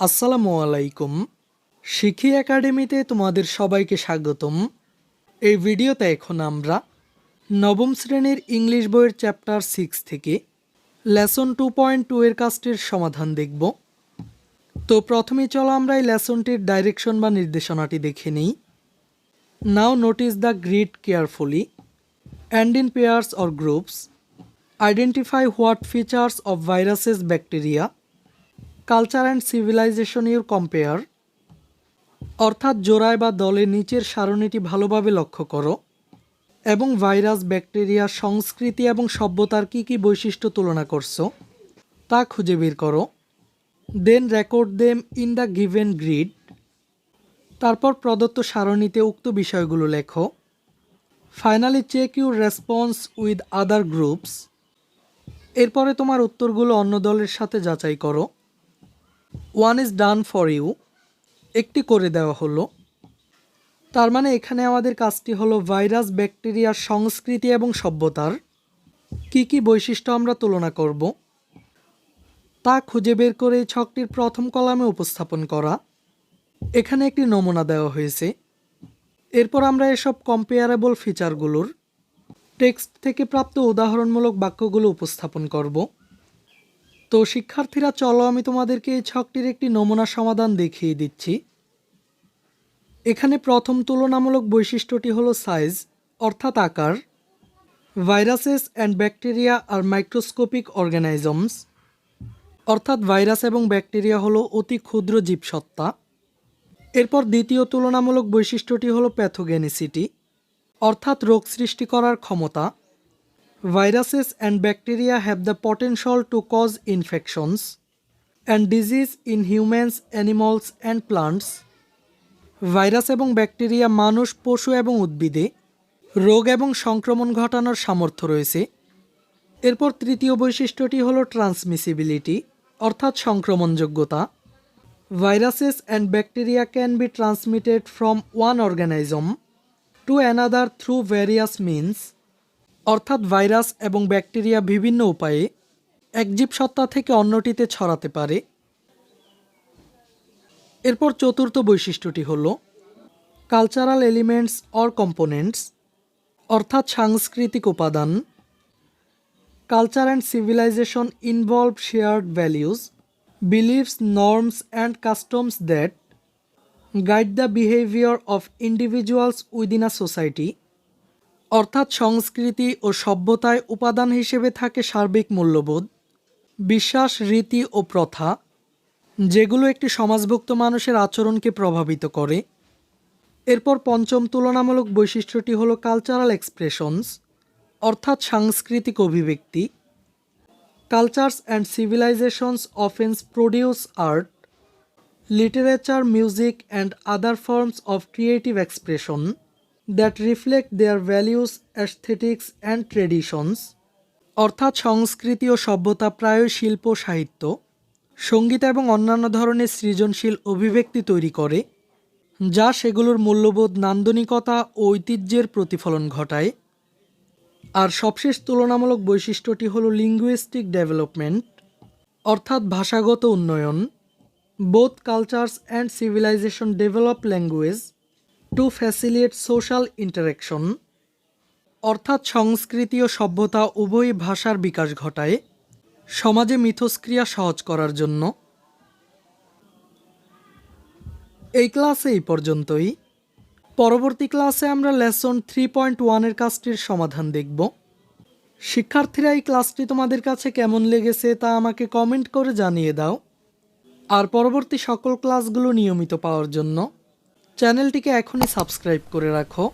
আসসালামু আলাইকুম। শিখি একাডেমিতে তোমাদের সবাইকে স্বাগতম। এই ভিডিওতে এখন আমরা নবম শ্রেণির ইংলিশ বইয়ের চ্যাপ্টার সিক্স থেকে লেসন টু পয়েন্ট টু এর কাজটির সমাধান দেখব। তো প্রথমে চলো আমরা এই লেসনটির ডাইরেকশন বা নির্দেশনাটি দেখে নিই। Now notice the grid carefully and in pairs or groups identify what features of viruses bacteria culture and civilization your compare অর্থাৎ জোড়ায় বা দলে নিচের সারণীটি ভালোভাবে লক্ষ্য করো, এবং ভাইরাস, ব্যাকটেরিয়া, সংস্কৃতি এবং সভ্যতার কী কী বৈশিষ্ট্য তুলনা করছ, তা খুঁজে বের করো। Then record them in the given grid তারপর প্রদত্ত সারণীতে উক্ত বিষয়গুলো লেখো। Finally check your response with other groups এরপরে তোমার উত্তরগুলো অন্য দলের সাথে যাচাই করো। One is done for you একটি করে দেওয়া হলো। তার মানে এখানে আমাদের কাজটি হলো ভাইরাস ব্যাকটেরিয়ার সংস্কৃতি এবং সভ্যতার কি কি বৈশিষ্ট্য আমরা তুলনা করব। তা খুঁজে বের করে ছকটির প্রথম কলামে উপস্থাপন করা। এখানে একটি নমুনা দেওয়া হয়েছে। এরপর আমরা এসব কম্পেয়ারেবল ফিচারগুলোর টেক্সট থেকে প্রাপ্ত উদাহরণমূলক বাক্যগুলো উপস্থাপন করব। তো শিক্ষার্থীরা, চলো আমি তোমাদেরকে এই ছকটির একটি নমুনা সমাধান দেখিয়ে দিচ্ছি। এখানে প্রথম তুলনামূলক বৈশিষ্ট্যটি হলো সাইজ, অর্থাৎ আকার, viruses and bacteria are microscopic organisms, অর্থাৎ ভাইরাস এবং ব্যাকটেরিয়া হলো অতি ক্ষুদ্র জীবসত্তা। এরপর দ্বিতীয় তুলনামূলক বৈশিষ্ট্যটি হলো প্যাথোগেনিসিটি, অর্থাৎ রোগ সৃষ্টি করার ক্ষমতা। Viruses and bacteria have the potential to cause infections and disease in humans, animals and plants. Virus এবং ব্যাকটেরিয়া মানুষ পশু এবং উদ্ভিদে রোগ এবং সংক্রমণ ঘটানোর সামর্থ্য রয়েছে। এরপর তৃতীয় বৈশিষ্ট্যটি হলো ট্রান্সমিসিবিলিটি অর্থাৎ সংক্রমণযোগ্যতা। Viruses and bacteria can be transmitted from one organism to another through various means অর্থাৎ ভাইরাস এবং ব্যাকটেরিয়া বিভিন্ন উপায়ে এক জীবসত্তা থেকে অন্যটিতে ছড়াতে পারে। এরপর চতুর্থ বৈশিষ্ট্যটি হল কালচারাল এলিমেন্টস অর কম্পোনেন্টস অর্থাৎ সাংস্কৃতিক উপাদান culture and civilization involve shared values beliefs norms and customs that guide the behaviour of individuals within a society অর্থাৎ সংস্কৃতি ও সভ্যতায় উপাদান হিসেবে থাকে সার্বিক মূল্যবোধ, বিশ্বাস, রীতি ও প্রথা, যেগুলো একটি সমাজভুক্ত মানুষের আচরণকে প্রভাবিত করে। এরপর পঞ্চম তুলনামূলক বৈশিষ্ট্যটি হলো কালচারাল এক্সপ্রেশনস অর্থাৎ সাংস্কৃতিক অভিব্যক্তি cultures and civilizations offence produce art literature music and other forms of creative expression that reflect their values aesthetics and traditions অর্থাৎ সংস্কৃতি ও সভ্যতা প্রায় শিল্প সাহিত্য। সংগীত এবং অন্যান্য ধরনের সৃজনশীল অভিব্যক্তি তৈরি করে, যা সেগুলোর মূল্যবোধ, নান্দনিকতা ও ঐতিহ্যের প্রতিফলন ঘটায়। আর সবশেষ তুলনামূলক বৈশিষ্ট্যটি হল লিঙ্গুইস্টিক ডেভেলপমেন্ট অর্থাৎ ভাষাগত উন্নয়ন both cultures and civilization develop language to facilitate social interaction, অর্থাৎ সংস্কৃতি ও সভ্যতা উভয় ভাষার বিকাশ ঘটায়, সমাজে মিথস্ক্রিয়া সহজ করার জন্য। এই ক্লাসে এই পর্যন্তই। পরবর্তী ক্লাসে আমরা লেসন থ্রি পয়েন্ট ওয়ানের কাজটির সমাধান দেখব। শিক্ষার্থীরা এই ক্লাসটি তোমাদের কাছে কেমন লেগেছে তা আমাকে কমেন্ট করে জানিয়ে দাও। আর পরবর্তী সকল ক্লাসগুলো নিয়মিত পাওয়ার জন্য চ্যানেলটিকে এখনই সাবস্ক্রাইব করে রাখো।